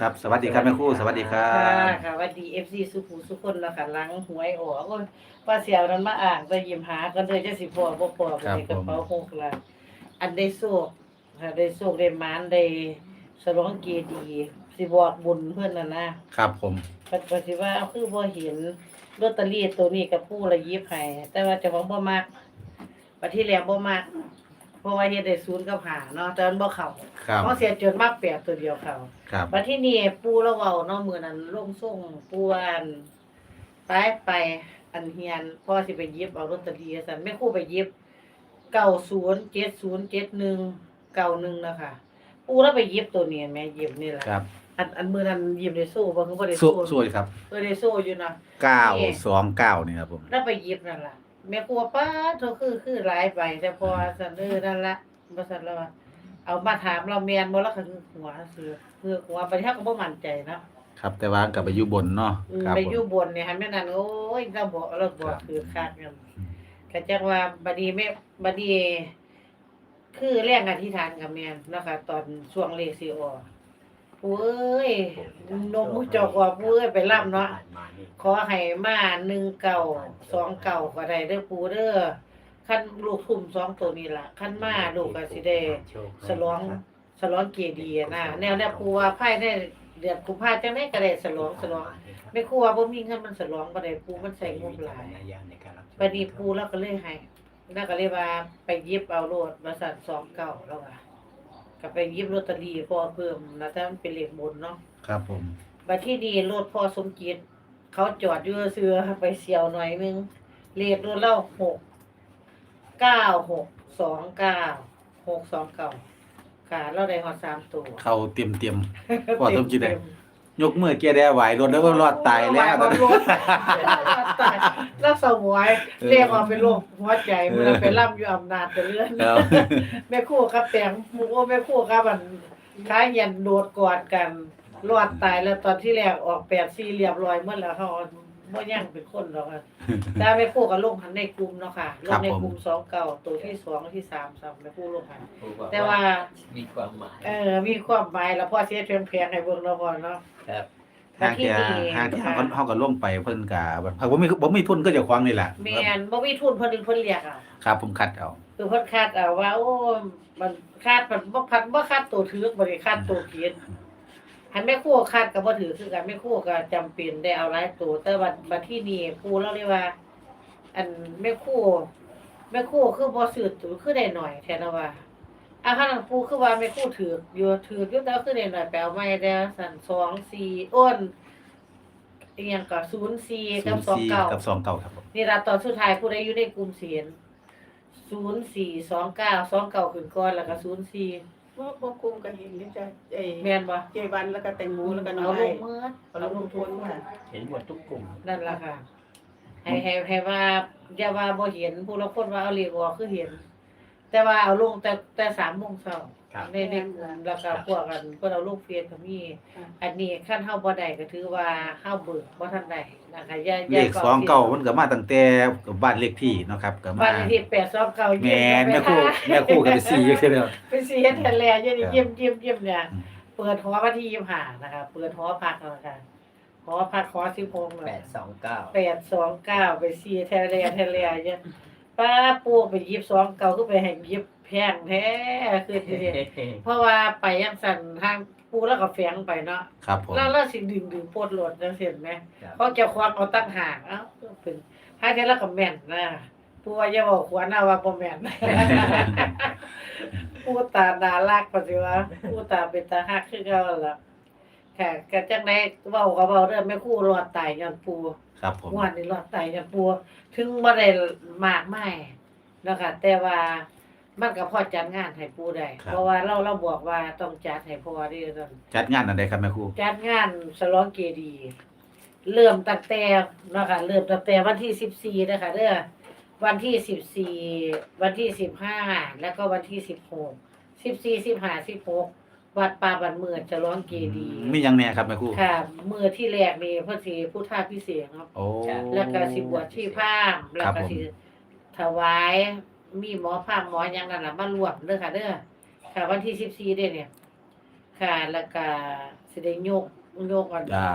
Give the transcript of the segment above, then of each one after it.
ครับ สวัสดีครับแม่ครู่สวัสดีครัค่ะบ ค่ะสวัสดี FC สุขุสุคนแล้วค่ะหลังหวยออกโอ้ยป้าเสียวนั้นมาอ่างไปยิ้มหากันเลยจะสิพอบ่พอบ่ได้กระเป๋าหกละอันได้โชคค่ะได้โชคได้หมานได้สลองเกียรติสิบอกบุญเพิ่นน่ะนะครับผม ปัจจุบันเอาคือบ่เห็นลอตเตอรี่ตัวนี้กับผู้ละยิบให้แต่ว่าเจ้าของบ่มักบัดที่แล้วบ่มัก เพราะว่าเฮ็ดได้ศูนย์กับหาเนาะแต่มันบ่เข้าครับเพราะเสียจนมากแปดตัวเดียวเข้าครับบัดที่นี่ปูแล้วเว้าเนาะมื้อนั้นลงส่งปูอันไปไปอันเฮียนพ่อสิไปหยิบเอาลอตเตอรี่ซั่นแม่ครูไปหยิบ90 70 71 91นะคะปูแล้วไปหยิบตัวนี้แม่หยิบนี่ล่ะครับอันอันมื้อนั้นหยิบได้สู้บ่คือบ่ได้สู้สู้สู้ครับบ่ได้สู้อยู่นะเก้าสองเก้านี่ครับผมแล้วไปหยิบนั่นล่ะ แม่ครัวป้าเธอคือคือหลายใบแต่พอซั่นเออนั่นละบ่ซั่นแล้วว่าเอามาถามเราแม่นบ่แล้วก็คือหัวซื่อคือหัวไปเฮาก็บ่มั่นใจเนาะครับ แต่ว่ากลับไปอยู่บนเนาะอืมครับไปผมอยู่บนเนี่ยหันแม่นั่นโอ้ยเราบอกเราบอกคือคักกันก็จักว่าบัดนี้แม่บัดนี้คือแรงอธิษฐานกับแม่นเนาะค่ะตอนช่วงเลขสิออกปู่ เอ้ยนมมุกจอกว่าปู่เอ้ยไปล่ำเนาะขอให้มาหนึ่งเก่าสองเก่าก็ได้เด้อปูเด้อขั้นลูกทุ่มสองตัวนี้ล่ะขั้นมาลูกก็สิได้ฉลองฉลองเกียรติดีอะนะแนวแนวปูว่าภายในเดือนกุมภาจังได๋ก็ได้ฉลองฉลองไม่ครัวบ่มีเงินมันฉลองบ่ได้ปูมันใส่งบหลายบัดนี้ปูแล้วก็เลยให้แล้วก็เลยว่าไปหยิบเอาโลดบริษัทสองเก่าแล้วว่า ก็ไปหยิบลอตเตอรี่พอเพิ่มนะถ้ามันเป็นเลขบนเนาะครับผม บัดที่ดีรถพ่อสมจิตเขาจอดอยู่เสือไปเสียวหน่อยนึงเลขรถเล่าหกเก้าหกสองเก้าหกสองเก้าค่ะเราได้หอดสามตัว เข้าเตรียมเตรียมพ่อสมจิตได้ย กมือเกียร์แดไหวรถแล้วก็รอดตายแล้วรอดตายแล้วสมวยเรียกว่าเป็นโรคหัวใจมันไปล่ำอยู่อำนาจแต่เรื่องครับแม่คู่กับแตงหมูแม่คู่กับมันค้าเย็นโดดกอดกันรอดตายแล้วตอนที่แรกออกแปดสี่เรียบร้อยเมื่อแล้วเขา บ่ยังเป็นคนหรอกอะแต่แม่คู่กับลงหันในกลุ่มเนาะค่ะลงในกลุ่มสองเก่าตัวที่สองที่สามสามแม่คู่ลงหันแต่ว่ามีความหมาย เออมีความหมายแล้วพ่อเสียเพียงแพงให้เบิ่งเนาะพ่อเนาะครับ ห้างที่ห้างที่ห้างเฮาก็ลงไปเพิ่นก็แบบผมมีผมมีทุนก็เจะควางนี่แหละแม่นบ่มีทุนเพิ่นเพิ่นเรียกอะครับผมคัดเอา คือเพิ่นคาดเอาว่าโอ้ มันคาดมันบ่พันบ่คาดตัวถือบ่ได้คาดตัวเกียน หันแม่ครู่คาดก็บ่ถือคือกันแม่ครู่ก็จำเป็นได้เอาหลายตัวแต่บัดบัดที่นี่ครูเราเรียกว่า อันแม่ครู่แม่ครู่คือบ่ซื้อตัวคือได้หน่อยแท้นะว่าอาคันปูคือว่าแม่ครู่ถืออยู่ถืออยู่แต่ว่าคือได้หน่อยไปเอาใหม่แล้วสั่น2 4อ้นอีหยังก็04กับ04 29กับ29ครับผมนี่ละตอนสุดท้ายผู้ใดอยู่ในกลุ่มเสียน ศูนย์สี่สองเก้าสองเก้าขึ้นก่อนแล้วก็ศูนย์สี่ ว่าพวกคุมกันเห็นนี่จะเอแม่นบ่เจวันแล้วก็แตงโมแล้วก็น้เอาองลไอ้งมือเอาลงทุนค่ะเห็นหมดทุกกลุ่มนั่นล่ะค่ะให้ให้ให้ว่าอย่าว่าบ่เห็นผู้ละคนว่าเอาเลขออกคือเห็น แต่ว่าเอาลงแต่แต่สามโมงเช้า ครับ ในในกลุ่มแล้วก็พวกกันเพิ่นเอาลงเฟซก็มีอันนี้คันเฮาบ่ได้ก็ถือว่าเฮาเบิกบ่ทันได้นะคะอย่าอเลย่าขสองเก้ามันก็มาตั้งแต่บ้านเลขที่เนาะครับก็มาบ้านเลขที่829แม่นแม่ครู่แม่ครู่ก็ไปสี่คือเด้อเป็นสีเฮ็ดแทนแล้วยังครับเยี่ยมเยี่ยมเยี่ยมเนี่ยเปิดหอวันที่ยี่ห้านะคะเปิดหอพักแล้วนะคะหอพักหอสิบหกแปดสองเก้า แปดสองเก้าไปซีแทนแล้วแทนแล้วเนี่ยป้าปูไปยิบสองเก้าก็ไปให้ยิบ แพงแท้คือทีเดียวเพราะว่าไปยังสั่นทางปูแล้วก็แฝงไปเนาะครับผมแล้วแล้วสิดึงดึงโพดโหลดจังเห็นไหมเพราะเจ้าความเอาตั้งหากเอ้าเป็นถ้าเทแล้วก็แม่นนะปูว่าอย่าบอกขวัญเอาว่าบ่แม่นปูตาดาลักปฏิว่าปูตาเป็นตาฮักคือเก่าล่ะค่ะก็จังได๋เว้าก็เว้าเด้อแม่ครูรอดตายย้อนปูครับผมงวดนี้รอดตายย้อนปูถึงบ่ได้มากมายเนาะค่ะแต่ว่า มันก็พอจัดงานให้ปูได้เพราะว่าเราเราบอกว่าต้องจัดให้พอเด้อซั่นจัดงานอันใดครับแม่ครู่จัดงานฉลองเกดีย์เริ่มตั้งแต่เนาะค่ะเริ่มตั้งแต่วันที่14นะคะเด้อวันที่14วันที่15แล้วก็วันที่16สิบสี่สิบห้าสิบหกวัดป่าบันเมือจะร้องเกดีย์มีหยังแน่ครับแม่ครู่ค่ะมือที่แรกนี่พระศรีพุทธาพิเศษกเนาะโอ้ แล้วก็สิบวชชีพราหมณ์แล้วครัก็บผมสิถวาย มีหมอพราหมณ์หมอหยังนั่นล่ะมารวมเด้อค่ะเด้อค่ะ วันที่สิบสี่เด้อเนี่ย ค่ะแล้วก็สิได้ยกยกอันอ่า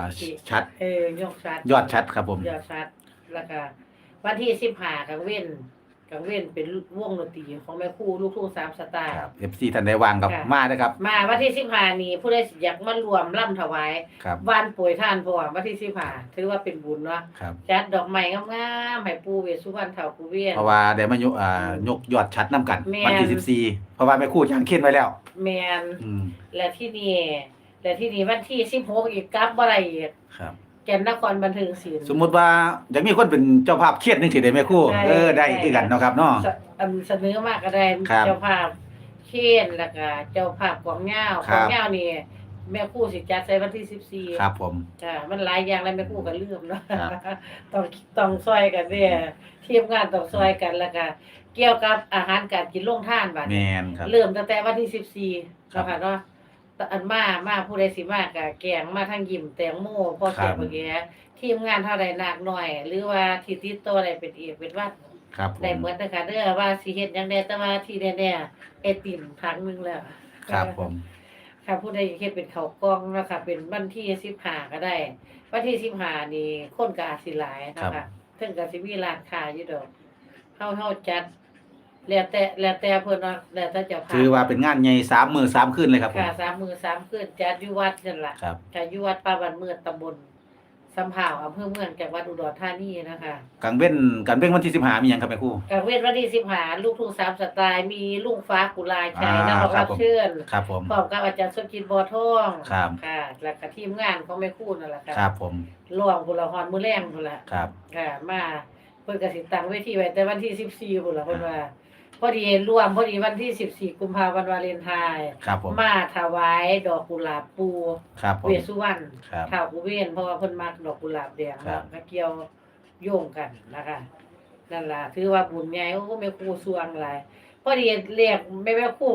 ชัด เออยกชัดยอดชัดครับผม ยอดชัดแล้วก็วันที่สิบห้ากังเว้น กังเว้นเป็นวงดนตรีของแม่ครู่ลูกทุ่งสามสไตล์ ครับ FC ท่านใดวางกับค่ะ มาเด้อครับมาวันที่สิบห้านี้ผู้ใดสิอยากมารวมร่ำถวายครับวันป่วยท่านพอวันที่สิบห้าถือว่าเป็นบุญเนาะครับ จัดดอกไม้งามๆให้ปู่เวสสุวรรณเฒ่าปู่เวียน เพราะว่าได้มายกอ่ายกยอดชัดนํกันแม่น วันที่14เพราะว่าแม่ครู่จางเขียนไว้แล้ว แมนอืมและที่นี่และที่นี่วันที่สิบหกอีกกลับบ่ได้อีก ครับ แก่นนครบันเทิงศิลป์ สมมุติว่าอยากมีคนเป็นเจ้าภาพเครียดนึงสิได้แม่ครู่ได้เออได้ได้ คือกันเนาะครับเนาะ สอันเสนอมากก็ได้ครับเจ้าภาพเคนแล้วก็เจ้าภาพกองเงาคกรัอบงเงานี่แม่ครู่สิจัดใส่วันที่สิบสี่ครับผม จ้ามันหลายอย่างแล้วแม่ครู่ก็ลืมเนาะครับ ต้องต้องซอยกันเนี่ยทีมงานต้องซอยกันแล้วก็เกี่ยวกับอาหารการกินลงท่านบัดแม่นี้นครับ เริ่มตั้งแต่วันที่สิบสี่ครับเนาะค่ะเนาะ แต่อันมามาผู้ใดสิมากะแกงมาทางยิ้มแตงโมพ่อครัแก่บเมื่อกี้ทีมงานเท่าใดหนักหน่อย หรือว่าที่ติดตัวใดเป็นเอกเป็นหวัดครับผมได้เหมือนนะคะเด้อว่าสิเฮ็ดหยังได้แต่ว่าที่แน่ๆไอติ่มถังหนึงแล้ว ครับผม ค่ะผู้ใดเฮ็ดเป็นข้าวกล้องเนาะคะเป็นวันที่15ก็ได้วันที่15นี่คนก็อาจสิหลายเนาะคะถึงก็สิมีร้านค้าอยู่ดอกเฮาเฮาจัด แล้วแต่แล้วแต่เพิ่นเนาะแล้วแต่เจ้าภาพถือว่าเป็นงานใหญ่สามมื้อสามคืนเลยครับผม ค่ะสามมือสามคืนจัดอยู่วัดนั่นล่ะครับค่ะอยู่วัดป่าบ้านเมืองตำบลสำเภาอำเภอเมืองจังหวัดอุดรธานีนะคะกลางเว้นกลางเว้นวันที่15มีหยังครับแม่ครู่ กลางเวทวันที่สิบหาลูกทุ่งสามสไตล์มีลุงฟ้ากุลาชัยอ่านักร้องครัรับบผม เชิญครับผม พร้อมกับอาจารย์สมจิตบัวทองครับ ค่ะ แล้วก็ทีมงานของแม่คู่นั่นแหละค่ะครับผมร่วมบุรหอนมือแรงพุ่นละครับ ค่ะ มาเพิ่นก็สิตั้งเวทีไว้แต่วันที่สิบสี่พุ่นละเพิ่นว่าพ อดีร่วมพอดีวันที่สิบสี่กุมภาพันธ์วาเลนไทน์ครับผมมาถวายดอกกุหลาบปูครับผม เวสสุวรรณครับข่าวกูเวียนเพราะว่าเพิ่นมักดอกกุหลาบแดงครัแล้บวก็เกี่ยวโยงกันนะคะนั่นล่ะถือว่าบุญใหญ่โอ้แม่ครูสวงหลายพอดีเรียกแม่แม่ครู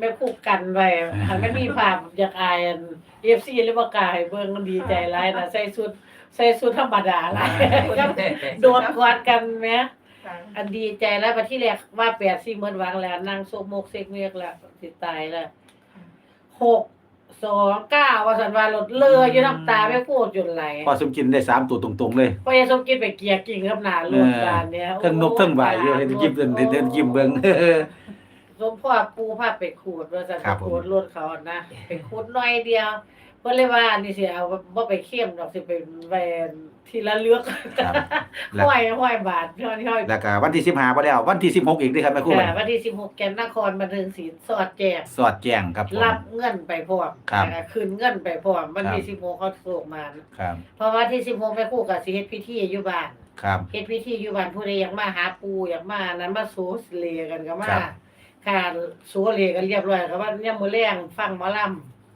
แม่ครูกันไว้หันมันมีภาพอยากอายอัน FC หรือว่ากายเบิ่งมันดีใจหลายนะใส่ชุดใส่ชุดธรรมดาหลายก็โดนกอดกันแหมค่ะ อันดีใจแล้วบัดที่แรกว่าแปดสี่หมื่นวังแล้วนั่งโซกมกเซกเมกแล้วสิตายแล้วหกสองเก้าว่าสันว่ารถเลอยอยู่น้ำตาไม่พูดจนไหลพอสมกินได้สามตัวตรงๆเลยพอยังสมกินไปเกียร์กิ่งกับหนารถบานเนี่ยเทั้งนกเทั้งบ่ายอยู่เห็นยิ้มเดินเดินยิ้มเบิ่ง สมพ่อปูพาไปขูดว่าสันครัไปบผม ขูดรถเขานะไปขูดหน่อยเดียวเพิ่นเลยว่านี่สิเอาบ่ไปเข้มดอกสิเป็นแวนทีละเลือกครับ แล้ว ห้อยห้อยบาทห้อยห้อยแล้วก็วันที่15บ่แล้ววันที่16อีกเด้อครับแม่ครู่ค่ะวันที่16แก่นนครบันเทิงศิลป์สอดแจก สอดแจ้งครับผม รับเงินไปพร้อมครับนะคะคืนเงินไปพร้อมวันที่ครับ สิบหกเขาส่งมา ครับเพราะว่าที่สิบหกแม่ครู่กับสิเฮ็ดพิธีอยู่บ้าน ครับ เฮ็ดพิธีอยู่บ้านผู้ใดอยากมาหาปูอยากมานั้นมาโซเลกันก็มาครับ ค่ะโซเลกันเรียบร้อยก็ว่าเนี่ยามมื้อแรงฟังหมอล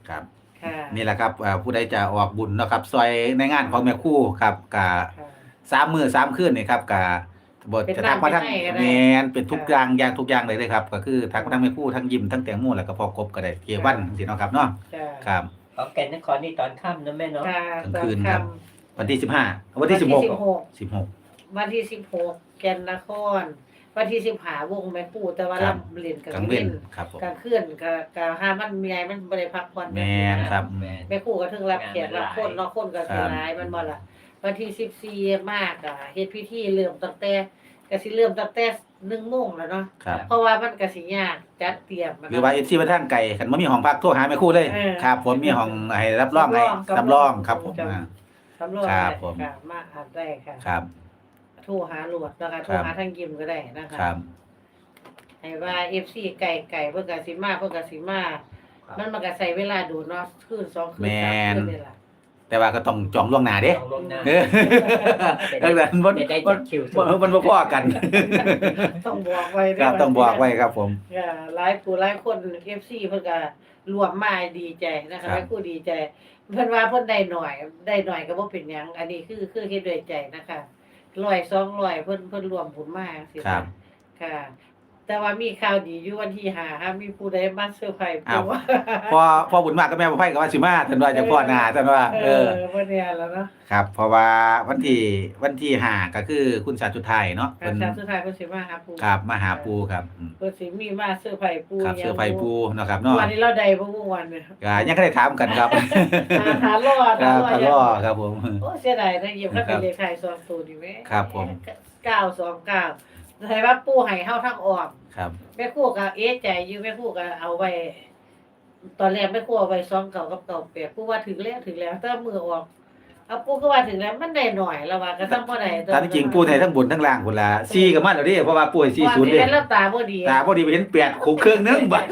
ครับำค่ะนี่แหละครับเอ่อผู้ใดจะออกบุญเนาะครับซอยในงานของแม่ครู่ครับกะค่ะ สามมื้อสามคืนนี่ครับกะบทเป็นจะทักมาทั้งร้านเป็นไงก็ได้ แมนเป็นทุกอย่างอย่างทุกอย่างเลยเลยครับ ก็คือทักมาทั้งแม่ครู่ทั้งยิ้มทั้งแตงโมแล้วก็พอกบก็ได้เกวันสิเนาะครับเนาะจ้ะครับ ของแก่นนครนี่ตอนค่ำนะแม่เนาะค่ะกลางคืนครับตอวันที่15วันที่วันที่16 16วันที่สิบหกแก่นนคร วันที่สิบหาวงแม่ครู่แต่ว่าครับ ลำเรียน16กันกลางเว้นครับผมกลางคืนก็ก็ห้ามันมีไงมันบ่ได้พักผ่อนแมนครับ แม่แม่ครู่ก็ถึงรับแขกรับคนเนาะคนก็สิครับ หลายมันบ่ล่ะวันที่สิบสี่มากอะเฮ็ดพิธีเริ่มตั้งแต่ก็สิเริ่มตั้งแต่หนึ่งโมงแล้วเนาะครับเพราะว่ามันก็สิยากจัดเตรียมมันหรือว่า FC ไปทางไกลคันบ่มีห้องพักโทรหาแม่ครู่เลย เออครับ ผมมีห้องให้รับรองให้รับรองครับผมอ่า สำรวจครับได้ผมค่ะมาอ่านได้ค่ะ ครับ โทรหาหลวดนะคะโทรครับหาทางยิมก็ได้นะคะครับ ให้ว่า FC ไก่ไก่เพิ่นก็สิมาเพิ่นก็สิมามันมันก็ใช้เวลาดูเนาะคืนสองคืนสามคืนนี่ล่ะ แต่ว่าก็ต้องจองล่วงหน้าเด้ต้องลงหน้า เออดังนั้นมันจะได้มัจันดคิวถูมันกมันบ่พอกัน ต้องบอกไว้คเด้รับต้องบอกไว้ครับผมก็หลายผู้หลายคน FC เพิ่นก็รวมมาดีใจนะครัคะบให้ผู้ดีใจ เพิ่นว่าเพิ่นได้หน่อย ได้หน่อยก็บ่เป็นหยัง อันนี้คือคือเฮ็ดด้วยใจนะคะ ร้อยสองร้อยเพิ่นเพิ่นรวมบุญมาสิครับ ค่ะ แต่ว่ามีข่าวดีอยู่วันที่ห้าฮะมีผู้ใดมาเซอร์ไพรส์อ้าวปู่พอพอบุญมากก็แม่บ่ไผก็ว่าสิมาท่านว่าจะพ่อหน้าท่านว่า เอเออ อวันเนี้ยแล้วเนาะครับ เพราะว่าวันที่วันที่ห้าก็คือคุณสาธุไทยเนาะการเพิ่นจัดสุดท้ายเพิ่นสิมาหาปู่ครับมาหาปูครับอืมเพิ่นสิมีมาเซอร์ไพรส์ปู่ครับเสื้อไฟปูเนาะครับเมื่อเนาะวานนี้เราได้บ่เมื่อวานเนี่ยก็ยังก็ได้ถามกันครับ หาหารอดคหารับรอพะดล่อครับผม โอ้เสียดายนะเยี่ยมถ้าเป็นเลขไทย2ตัวนี่แม่ครับผม 929 ให้ว่าปู่ให้เฮาทั้งออกครับแม่ครู่ก็เอะใจอยู่แม่ครู่ก็เอาไว้ ตอนแรกแม่ครู่เอาไว้ซองเก่ากับเก่าแปดผู้ว่าถึงแล้วถึงแล้วแต่มือออกเอาปูก็ว่าถึงแล้วมันได้หน่อยแล้วว่าก็ซ้ำบ่ได้ตามที่จริงปูไทยทั้งบนทั้งล่างพุ่นละ4ก็มาแล้วเด้เพราะว่าปูให้ว่า40สิเด้เป็นแล้วตาบ่ดีตาพอดีไปเห็น8คู่เครื่องนึงบัด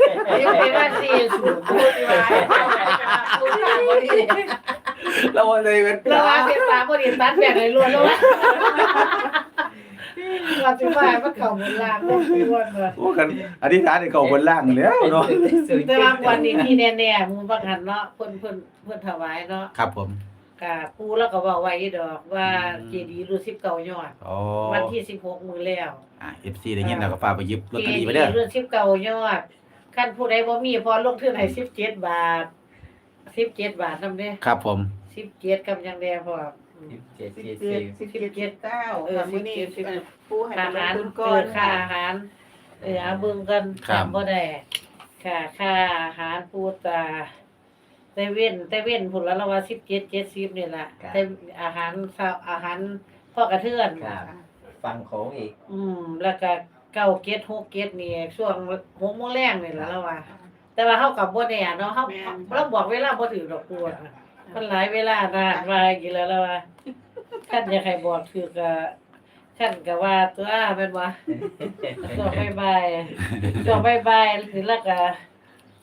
ยังเป็นว่า40พูดดีว่าพูดตามบ่ดีแล้วว่าเลยเป็นแล้วว่าเป็นตาบ่ดีตัดแบ่งให้ล้วนแล้วว่า ว่าสิว่ามันเข้าบนล่างบ่ล้วนว่าโอ้กันอธิษฐานให้เขาบนล่างแล้วเนาะแต่ว่าวันนี้ที่แน่ๆหมู่บักหันเนาะเพิ่นเพิ่นเพิ่นถวายเนาะครับผมกะปูแล้วก็บอกไว้อยู่ดอกว่าอืมเจดีย์รุ่น19ยอดอ๋อวันที่สิบหกมือแล้วอ่า FC ได้ยินแล้วก็ฝากไปหยิบลอตเจเตอดีรี่ไว้ย์เด้อรุ่นสิบเก้ายอดขั้นผู้ใดบ่มีพอลงทุนให้สิบเจ็ดบาทสิบเจ็ดบาทนำเด้ครับผมสิบเจ็ดกำยังแดพอ อืมเจ็ดสิบเจ็ดเจ็ดสี่สิบเจ็ดเก้าเออค่ะมื้อนี้สิบเจ็ด ผู้ให้อาไปลหางรทุนเอก่ออนค่าอาหารเออเอาเบิ่งกันครับจำบ่ได้ค่ะค่าอาหารปูตาแต่เว้นแต่เว้นพุ่นละละว่าสิบเจ็ดเจ็ดสิบนี่ล่ะแต่อาหารเช้าอาหารพ่อกระเทือน ครับฟังโค้งอีก อืม แล้วก็เก้าเกตหกเกตนี่ช่วงหกโมงแรงนี่แหละแล้วว่า แต่ว่าเฮากับบ่แน่เนาะเฮาเราบอกเวลาบ่ถือดอกปูอะ มันหลายเวลานานว่ากี่แล้วแล้วว่าคันอยากให้บอกถือก็คันก็ว่าตัวแม่นบ่ช่วงบ่ายๆช่วงบ่ายๆนี่แล้วก็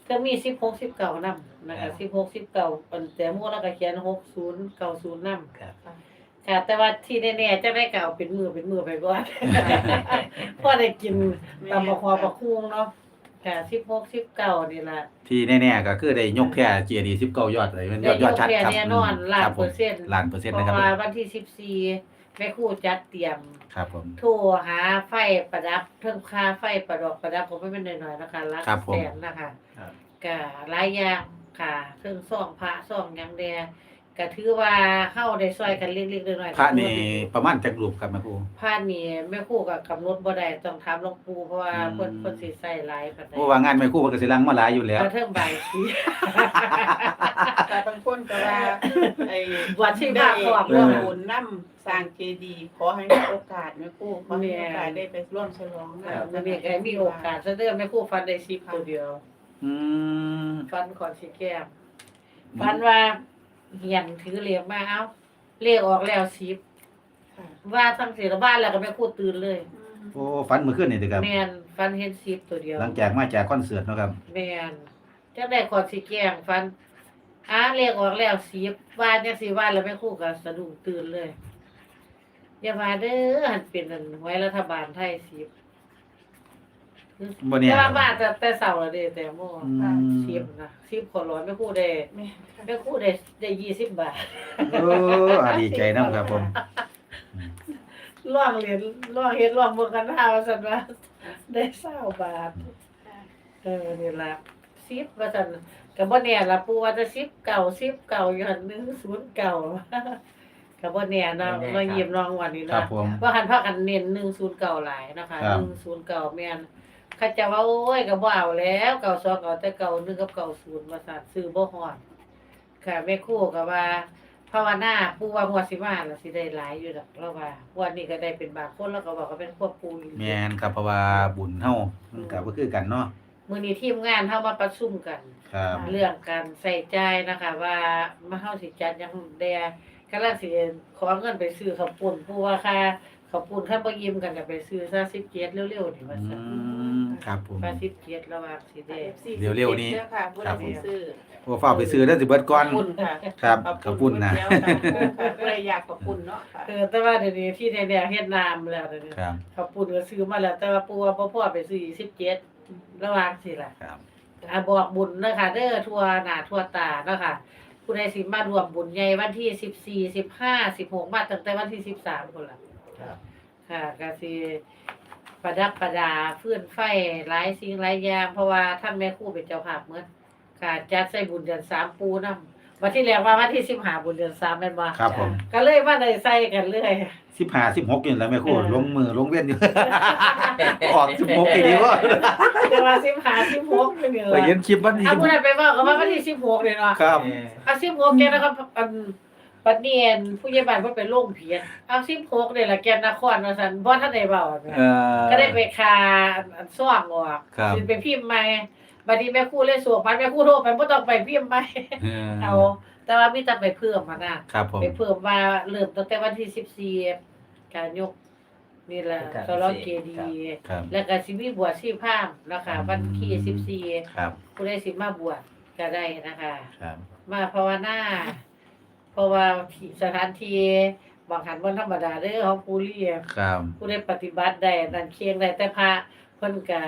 ก็มี16 19นำนะคะ16 19อันแต่หมู่แล้วก็เขียน60 90นำครับค่ะ แต่ว่าที่แน่ๆจะได้ก็เอาเป็นมือเป็นมือไปก่อนพอได้กินตำบักฮวบักคุ้งเนาะ ค่ะ16 19นี่ล่ะที่แน่ๆก็คือได้ยกแค่เจดี19ยอดเลยมันยอดยอดชัดครับแน่นอนล้านครับผเปอมร์เซ็นต์ล้านเปอร์เซ็นต์เพนะคราะรับว่าวันที่14แม่ครูจัดเตรียมครับผมโทรหาไฟประดับเพิ่มค่าไฟประดอกประดับผมไม่เป็นน้อยๆนะคะหลักครับผมแสนนะคะครับก็หลายอย่างค่ะเพิ่งซ่องพระซ่องหยังแด ก็ถือว่าเฮาได้ซอยกันเล็กๆน้อยๆพระนี่ประมาณจักรูปครับแม่ครูพระนี่แม่ครูก็กำหนดบ่ได้ต้องถามหลวงปู่เพราะว่าอืมเพิ่นเพิ่นสิใส่หลายปานใดเพราะว่างานแม่ครูมันก็สิลังมาหลายอยู่แล้วก็เทิงใบายสีแต่บางคนก็ว่าไอ้วัดที่ได้ภาคความร่วมเนาะบุญนํสร้างเจดีย์ขอให้มีโอกาสแม่ครูขอให้มีโอกาสได้ไปร่วมฉลองอ่ามันมีใครมีโอกาสซะเด้อแม่ครูฟันได้10ตัวเดียว อืมฟันขอนสิแก้มฟันว่า เหียนถือเหลียมมาเอาเลขออกแล้ว10ค่ะว่าทั้งเสียบ้านแล้วก็แม่ครูตื่นเลยโอ้ฝันเมื่อคืนนี่ติครับแม่นฟันเห็น10ตัวเดียวหลังจากมาจากคอนเสิร์ตเนาะครับแม่นจังได้ขอนสิแก้มฟันอ่าเลขออกแล้ว10ว่าจังสิว่าแล้วแม่ครูก็สะดุ้งตื่นเลยอย่ามาเด้อหันเป็นอันไว้รัฐบาลไทย10บ่ เนี่ย แต่ว่ามาแต่แต่เช้าแล้วเด้แต่โมอืม10นะ10คนร้อยแม่ครูได้แม่แม่ครูได้ได้20บาทโอ้อ่าดีใจนํครับผมล่องเรียนล่องเฮ็ดล่องเบิ่งกันหาว่าซั่นว่าได้20บาท เออนี่ล่ะ10ว่าซั่นก็บ่แน่ล่ะปู่ว่าจะ10เก่า10เก่าอยู่หั่น109ก็บ่แน่เนาะมายิ้มน้องวันนี้ครับเนาะผม ว่าหันพากันเน้น109หลายนะคะครับ109แม่นเขาจะว่าโอ้ยก็บ่เอาแล้ว92เอาแต่91กับ90ว่าซั่นซื้อบ่ฮอดค่ะแม่ครูก็ว่าภาวนาปู่ว่างวดสิมาแล้วสิได้หลายอยู่ดอกเราว่าวันนี้ก็ได้เป็นบางคนแล้วก็บอกว่าเป็นควบปู่อยู่ แม่นครับเพราะว่าบุญเฮามันก็บ่คือกันเนาะมื้อนี้ทีมงานเฮามาประชุมกัน ครับเรื่องการใส่ใจายนะคะ ว่ามาเฮาสิจัดหยังแดกำลังสิขอเงินไปซื้อข้าวปุ้นผู้ว่าค่า ข้าวปุ้นคันบ่ยิ้มกันก็ไปซื้อซะ17เร็วๆนี่ว่าอืซั่นมครับผมว่า17แล้วว่าสิได้เร็วๆนี้เชื่อค่ะผู้ใดสิซื้อโอ้ฟ้าวไปซื้อแล้วสิเบิดก่อนขอบคุณค่ะครับขอบคุณนะ เดี๋ยวค่ะผู้ใดอยากขอบคุณเนาะค่ะ เออแต่ว่าเดี๋ยวนี้ที่แน่ๆเฮ็ดน้ำแล้วเดี๋ยวนี้ครับข้าวปุ้นก็ซื้อมาแล้ว แต่ว่าปู่ว่าบ่พอไปซื้ออีก17ระหว่างสิล่ะ ครับ อ่าบอกบุญเด้อค่ะเด้อทั่วหน้าทั่วตาเนาะค่ะผู้ใดสิมารวมบุญใหญ่วันที่สิบสี่สิบห้าสิบหกมาตั้งแต่วันที่สิบสามคนละ ครับค่ะก็สิประดับประดาฟื่นไฟหลายสิ่งหลายอย่างเพราะว่าท่านแม่ครู่เป็นเจ้าภาพเหมือนค่ะจัดใส่บุญเดือนสามปูนำวันที่แรกว่าวันที่สิบหาบุญเดือนสามแม่นบ่ครับผม ก็เลยว่าได้ใส่กันเลยสิบห้าสิบหกอยู่แล้วแม่ครูเออ ลงมือลงเว้นอยู่ ออกสิบหกอีกดีว่าแต่ว่าสิบหาสิบหกเป็นอย่างไปไรเย็นคลิปวันที่เอาผู้ใดไปว่าก็ว่าวันที่สิบหกเลยเนาะครับ เออเอาสิบหกแกนะครับอัน ปัดเนียนผู้ใหญ่บ้านเพิ่นไปลงเพียนเอาสิบหกนี่แหละแกนนครว่าซั่นบ่ทันได้เว้าแม่เออ ก็ได้ไปคาอันซ่องออกครับ สิไปพิมพ์ใหม่บัดนี้แม่ครูเลยสวมมันแม่ครูโทรไปบ่ต้องไปพิมพ์ใหม่เออเอา แต่ว่ามีแต่ไปเพิ่มมานะครับ ผม ไปเพิ่มว่าเริ่มตั้งแต่วันที่14การยกนี่แหละสลอเกดี ครับ แล้วก็สิมีบวชชีพรามนะคะวันที่14 ครับ ผู้ใดสิมาบวชก็ได้นะคะ ครับ มาภาวนา เพราะว่าที่สถานที่บางหันวันธรรมดาเด้อของผู้เรียนครับผู้ได้ปฏิบัติได้นั่นเคียงได้แต่พระเพิ่นก็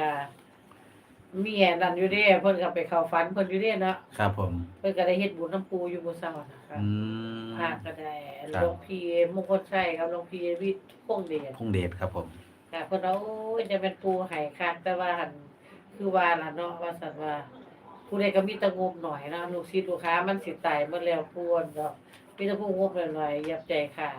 เมียนั่นอยู่เด้เพิ่นก็ไปเข้าฝันเพิ่นอยู่เด้เนาะครับผม เพิ่นก็ได้เฮ็ดบุญน้ำปูอยู่มื้อเช้านะคะอืม พระก็ได้ครับ หลวงพี่มงคลชัยกับหลวงพี่วิทย์คงเดช พงเดชครับผม ค่ะเพิ่นว่าโอ้ยจะเป็นปูให้คักแต่ว่าหั่นคือว่าล่ะเนาะว่าซั่นว่า ผู้ใดก็มีแตะงบหน่อยนะลูกศิษย์ลูกค้ามันสิตายหมดแล้วพวนดอกมีแต่ผู้งบหน่อยๆยับใจค่ะ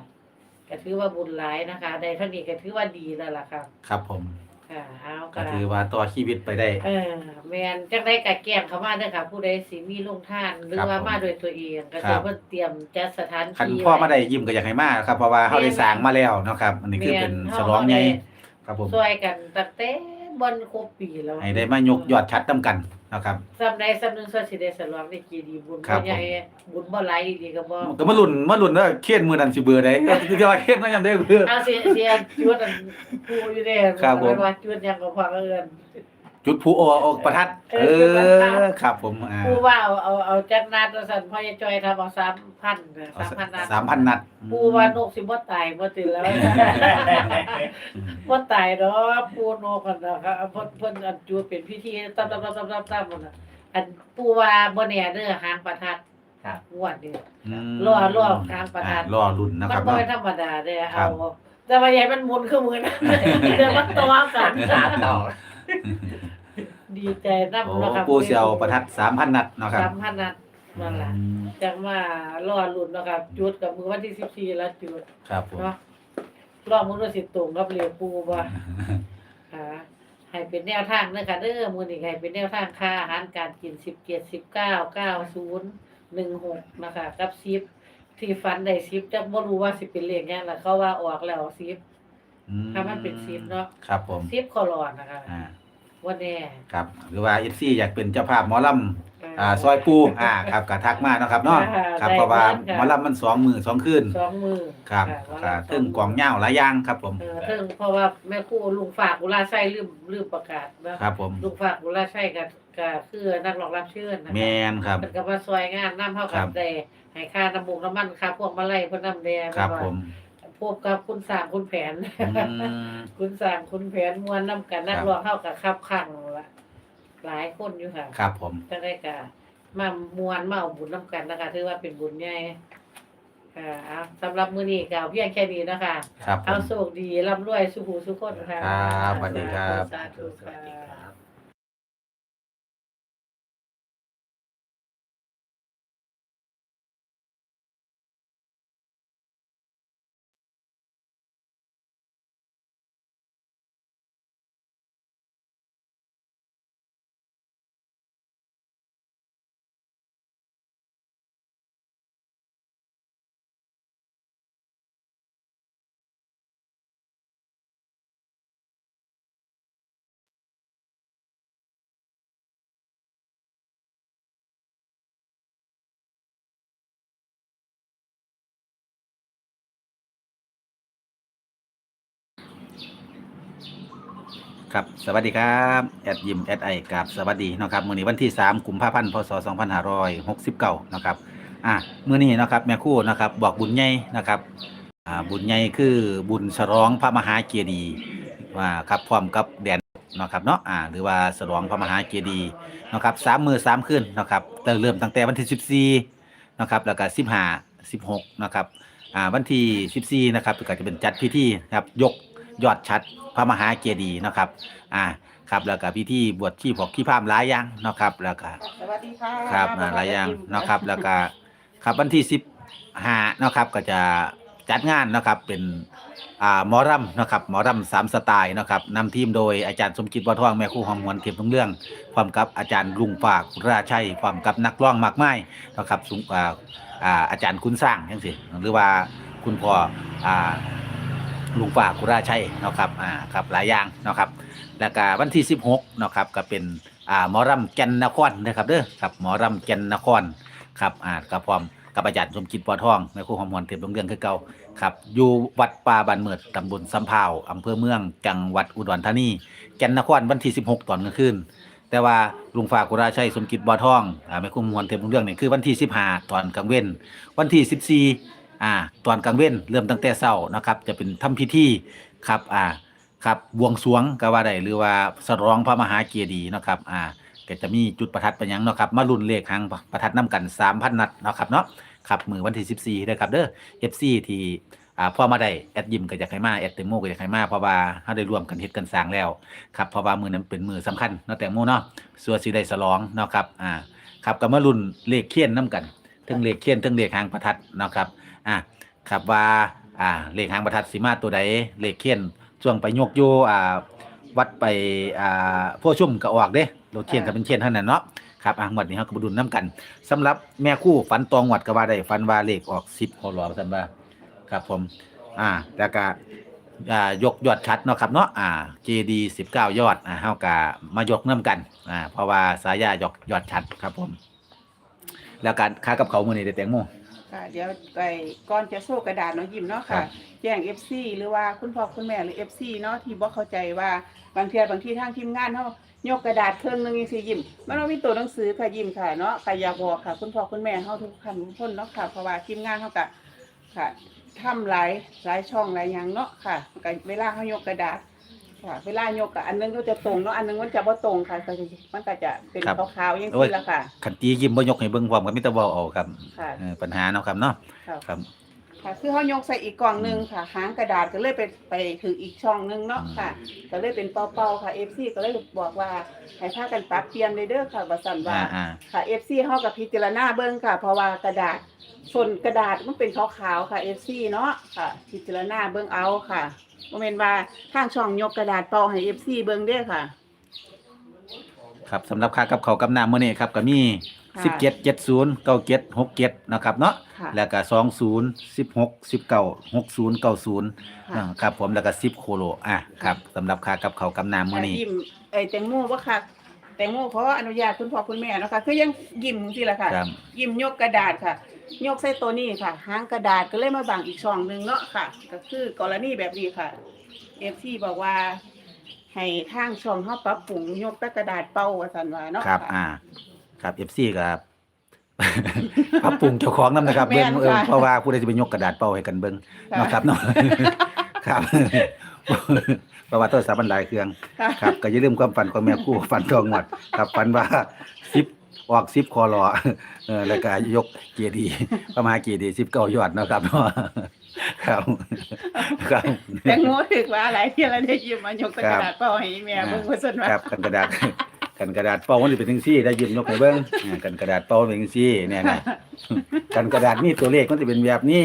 ก็ถือว่าบุญหลายนะคะได้เท่านี้ก็ถือว่าดีแล้วล่ะค่ะ ครับผมค่ะเอาก็ค่ะถือว่าต่อชีวิตไปได้ เออแม่นจังได๋ก็แกล้งเข้ามาเด้อค่ะ ผู้ใดสิมีลงทานหรือครับว่าผมมาโดวยตัวเองก็ครัจะบ เพิ่นเตรียมจัดสถานคันที่พ่อไว้มาได้ยิ้มก็อยากให้มาครับเพราะว่าเขาได้สร้างมาแล้วเนาะครับ อันนี้คือเป็นแม่นฉลองใหญ่เฮาครับผมช่วยกันตั้งแต่บ่ครบปีแล้วให้ได้มายกยอดชัดนํกัน นะครับซำใดซำหนึงส่วนสิได้ฉลองได้กี่ดีบุญครับ่บใหญ่บุญบ่หลายอีหลีก็บ่ก็มาลุ้นมาลุ้นว่าเคียนมือนั้นสิเบอร์ใดก็สิว่าเคียนมันยังได้เบอร์เอาเสียเสียจวดอันปูอยู่เด้ครับผม ว่าจวดยังก็พอเอิ้น จุดผู้โอออกประทัด เอเออจุดประทัดอครับผมอ่าปูว่าเอาเอาเอาจักนัดว่าซั่นพ่อจะจอยทำเอา3,000น่ะเอา3,000นัดสามพันนัดปูว่านกสิบ่ตายบ่ติดแล้วอืมบ่ตายดอกปูนกกันนะครับเพิ่นเพิ่นอันจูดเป็นพิธีตับๆๆๆๆมันน่ะอันปูว่าบ่แน่เด้อหางประทัดครับงวดนี้มรอรอค้างประทัดอ่รอรุ่นนะคมัรันบบ่เนาะเป็นธรรมดาเด้อครัเอาบแต่ว่าอย่าให้มันหมุนคือมือนะเดี๋ยวมันตัวกันสามดอก ดีใจนำโอ้เนาะครับปูเสียวประทัดสามพันนัดเนาะครับ3,000นัดนั่นล่ะอืมจังมารอลุ้นเนาะครับจุดกับมือวันที่14แล้วจุดครับผม เนาะรอบมื้อละสิตรงกับเลขปูบ่ค่ะให้เป็นแนวทางเด้อค่ะเด้อมื้อนี้ให้เป็นแนวทางค่าอาหารการกิน17 19 90 16นะคะกับ10ที่ฟันได้10จักบ่รู้ว่าสิเป็นเลขหยังล่ะเขาว่าออกแล้ว10อืถ้ามันเป็นซิปเนาะ ครับผม10คอลอนนะคะ อ่า วันแน่ ครับ หรือว่าเอซีอยากเป็นเจ้าภาพหมอลำอ่าซอยปูอ่าครับก็ทักมาเนาะครับเนาะครับเพราะว่าหมอลำมันสองมือสองคืนสองมือครับะวันก็ละซึ่งกองเหย้าหลายอย่างครับผมเออถึงเพราะว่าแม่ครูลุงฝากกุลาไส้ลืมลืมประกาศนะครับผมลุงฝากกุลาไส้ก็ก็คือนักร้องรับเชิญนะแมคะนครับ มันก็มาซอยงานนำเฮาครักับ บได้ให้ค่าน้ำมูกน้ำมันค่าพวกมาลัยเพิ่นนำแดงครับผม พบกับคุณสร้างคุณแผน อืม คุณสร้างคุณแผนมวนนํกันนักครับ ร้องเฮากับคับขังละหลายคนอยู่ค่ะครับผม จังได้ก็มามวนมาเอาบุญนํกันนะคะถือว่าเป็นบุญใหญ่ค่ะเอาสำหรับมื้อนี้ก็เอาเพียงแค่นี้นะคะครับผเอาม โชคดีร่ำรวยสุขหูสุขคนค่ะครับสวัสดีครับ สาธุสวัสดีค่ะ ครับสวัสดีครับแอดยิมแอดไอกับสวัสดีนะครับมื้อนี้วันที่ 3กุมภาพันธ์พศ2569นะครับอะมื้อนี้นะครับแม่คู่นะครับบอกบุญใหญ่นะครับอ่าบุญใหญ่คือบุญฉลองพระมหาเจดีย์ว่าครับพร้อมกับแดนนะครับเนาะอ่าหรือว่าฉลองพระมหาเจดีย์เนะครับสามมือสามคืนนะครับแต่เริ่มตั้งแต่วันที่14นะครับแล้วก็15 16นะครับอ่าวันที่14นะครับก็จะเป็นจัดพิธีนะครับยก ยอดชัดพระมหาเจดีย์เนาะครับ อ่า ครับ แล้วก็พิธีบวชชีพอกขี้พรามหลายอย่างเนาะครับ แล้วก็สวัสดีค่ะครับอ่าหลายอย่างเนาะครับ แล้วก็ครับวันที่สิบห้าเนาะครับ ก็จะจัดงานเนาะครับ เป็น อ่า หมอรำเนาะครับ หมอรำสามสไตล์เนาะครับนำทีมโดยอาจารย์สมคิดบัวทองแม่ครู่หอมหวนเทียมทุงเรื่อง ความกับอาจารย์ลุงฝากราชัย ความกับนักร้องมากมายเนาะครับสูงอ่า อ่า อาจารย์คุณสร้างยังสิหรือว่าคุณพ่อ อ่า ลุงฝากุราชัยเนาะครับอ่าครับหลายอย่างเนาะครับแล้วก็วันที่ 16เนาะครับก็เป็นอ่าหมอรำแก่นนครนะครับเด้อครับหมอรำแก่นนครครับอ่ากับพร้อมกับอาจารย์สมคิดปอทองแม่ครูหอมหวนเทพดงเรื่องคือเก่าครับอยู่วัดป่าบ้านเมิดตำบลสำเภาอำเภอเมืองจังหวัดอุดรธานีแก่นนครวันที่ 16 ตอนกลางคืนแต่ว่าลุงฝากกุราชัยสมคิดบอทองอ่าแม่ครูหอมหวนเทพดงเรื่องนี่คือวันที่15ตอนกลางเว้นวันที่14 อ่าตอนกลางเว้นเริ่มตั้งแต่เช้านะครับ จะเป็นทำพิธีครับอ่าครับบวงสรวงก็ว่าได้หรือว่าสรองพระมหาเกียรติเนาะครับอ่าก็จะมีจุดประทัดเป็นยังเนาะครับมารุ่นเลขหางประทัดน้ำกัน3,000นัดเนาะครับเนาะครับมือวันที่14เด้อครับเด้อ FC ที่อ่าพ่อมาได้แอดยิมก็อยากให้มาแอดเตโมก็อยากให้มาเพราะว่าเฮาได้ร่วมกันเฮ็ดกันสร้างแล้วครับเพราะว่ามือนั้นเป็นมือสำคัญเนาะแตงโมเนาะส่วนสิได้สลองเนาะครับอ่าครับก็มารุ่นเลขเคียนน้ำกัน ทั้งเลขเคียนทั้งเลขหางประทัดเนาะครับอ่าครับว่าอ่าเลขหางประทัดสิมาตัวใดเลขเคียนช่วงไปยกโยอ่าวัดไปอ่าพวกชุ่มก็ออกเด้รถเทียนก็เป็นเทียนเท่านั้นเนาะครับอะงวดนี้เฮาก็บ่ดุนน้กันสำหรับแม่คู่ฝันตองงวดก็ว่าได้ฝันว่าเลขออก10ฮอลอซั่นว่าครับผมอ่าแล้วก็อ่ายกยอดชัดเนาะครับเนาะอ่า JD 19 ยอดอ่าเฮาก็มายกนํกันอ่าเพราะว่าสายายกยอดชัดครับผม แล้วการค่ากับเขาวมื้อนี้ได้แตงโม ค่ะเดี๋ยวไปก่อนจะโซ่กระดาษเนาะยิ้มเนาะครัค่ะบแจ้ง FC หรือว่าคุณพ่อคุณแม่หรือ FC เนาะที่บ่เข้าใจว่าบางเทียบางที่ทางทีมงานเฮายกกระดาษเครื่องหนึงจังซี่ยิ้มมันบ่มีตัวหนังสือค่ะยิ้มค่ะเนาะค่ะอยากบอกค่ะ คุณพ่อคุณแม่เฮาทุกท่านทุกคนเนาะค่ะเพราะว่าทีมงานเฮาก็ค่ะทำหลายหลายช่องหลายอย่างเนาะค่ะก็เวลาเฮายกกระดาษ ค่ะเวลายกอะอันนึงก็จะตรงเนาะอันนึงมันจะบ่ตรงค่ะก็จะมันก็จะเป็นครับ ขาวๆอย่างโอ้ยนี้ละค่ะคันตียิ้มบ่ยกให้เบิ่งพร้อมกันมีแต่เว้าเอาครับค่ะ เออปัญหาเนาะครับเนาะค่ะครับ ค่ะคือเขายกใส่อีกกล่องหนึงค่ะหางกระดาษก็เลยไปไปถึงอีกช่องหนึงเนาะค่ะ ก็เลยเป็นเป่าๆค่ะ FC ก็เลยบอกว่าให้พากันปรับเปลี่ยนเลยเด้อค่ะว่าซั่นว่า อ่าอ่า ค่ะ FC เฮากับพิจารณาเบิ่งค่ะ เพราะว่ากระดาษส่วนกระดาษมันเป็นขาวๆค่ะ FC เนาะค่ะ พิจารณาเบิ่งเอาค่ะ บ่แม่นว่าทางช่องยกกระดาษเป่าให้ FC เบิ่งเด้อค่ะ ครับสำหรับค่ากับเขาวกับน้ำมื้อนี้ครับก็มี ค่ะสิบเจ็ดเจ็ดศูนย์เก้าเจ็ดหกเจ็ดนะครับเนาะค่ะ แล้วก็สองศูนย์สิบหกสิบเก้าหกศูนย์เก้าศูนย์ค่ะครับผมแล้วก็สิบโคโลอะครับสำหรับค่ากับเขาวกับน้ำมื้อนี้ ยิ้มไอ้ยแตงโมว่าค่ะ แตงโมขออนุญาตคุณพ่อคุณแม่เนาะคะคือยังยิ้มสิละค่ะ ครับ ยิ้มยกกระดาษค่ะ ยกใส่ตัวนี้ค่ะหางกระดาษก็เลยมาบังอีกช่องหนึ่งเนาะค่ะ ก็คือกรณีแบบนี้ค่ะเอฟซีบอกว่า ให้ทางช่องเฮาปรับปรุงยกแต่กระดาษเป่าว่าซั่นว่าเนาะครับค่ะอ่า ครับเอฟซีครับปรับปรุงเจ้าของนํนะครับแม่เบิ่งนเออค่ะ เพราะว่าผู้ใดจะไปยกกระดาษเป้าให้กันเบิ่งค่ะเนาะครับเนาะ ครับเพราะว่าโทรศัพท์มันหลายเครื่อง ค่ะ ครับก็อย่าลืมความฝันของแม่ครู่ฝันทองหมดครับฝันว่าซิป ออกซิปคอรอเออแล้วก็ยกเกียรติประมาณเกียรติสิบเก้ายอดเนาะครับเนาะครับครับแตงโมถึกว่าอะไรที่อะไรได้ยิ้มมายกแต่กระดาษเป่าให้แม่เบิ่งว่าซั่นว่าครับกันกระดาษกันกระดาษเป้ามันสิเป็นจังซี่ได้ยืมยกให้เบิ่งอ่ากันกระดาษเป้าเป็นจังซี่เนี่ยนะกันกระดาษมีตัวเลขมันสิเป็นแบบนี้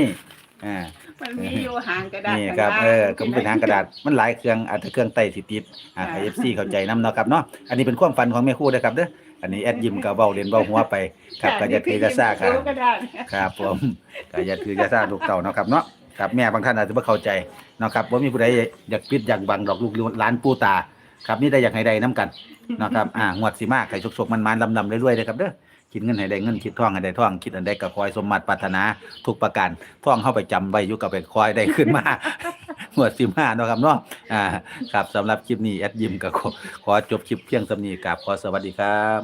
อ่ามันมีอยู่หางกระดาษนี่ข้างครับล่างเออก็มันเป็นทางกระดาษมันหลายเครื่องอาจจะเครื่องไต่สิติดอ่าค่ะเอฟซีเข้าใจนํเนาะครับเนาะอันนี้เป็นความฝันของแม่ครู่เด้อครับเด้อ อันนี้แอดยิมก็เว้าเล่นเว้าหัวไปครับก็อย่าถือจะซ่าครับกระดาษครับผมก็อย่าถือจะซ่าลูกเต่าเนาะครับเนาะครับแม่บางท่านอาจจะบ่เข้าใจเนาะครับบ่มีผู้ใดอยากปิดอยากบังดอกลูกหลานปู่ตาครับนี่ได้อยากให้ได้นํกันเนาะครับอ่างวดสิมาไข่ชกๆมันๆลำๆเรื่อยๆเลยครับเด้อ คิดเงินให้ได้เงินคิดท่องให้ได้ท่องคิดอันใดก็คอยสมมัติปรารถนาทุกประการท่องเข้าไปจำไว้อยู่กับไปคอยได้ขึ้นมาหมวดสิมาเนาะครับเนาะอ่าครับสำหรับคลิปนี้แอดยิมก็ขอขอจบคลิปเพียงสำนีกับขอสวัสดีครับ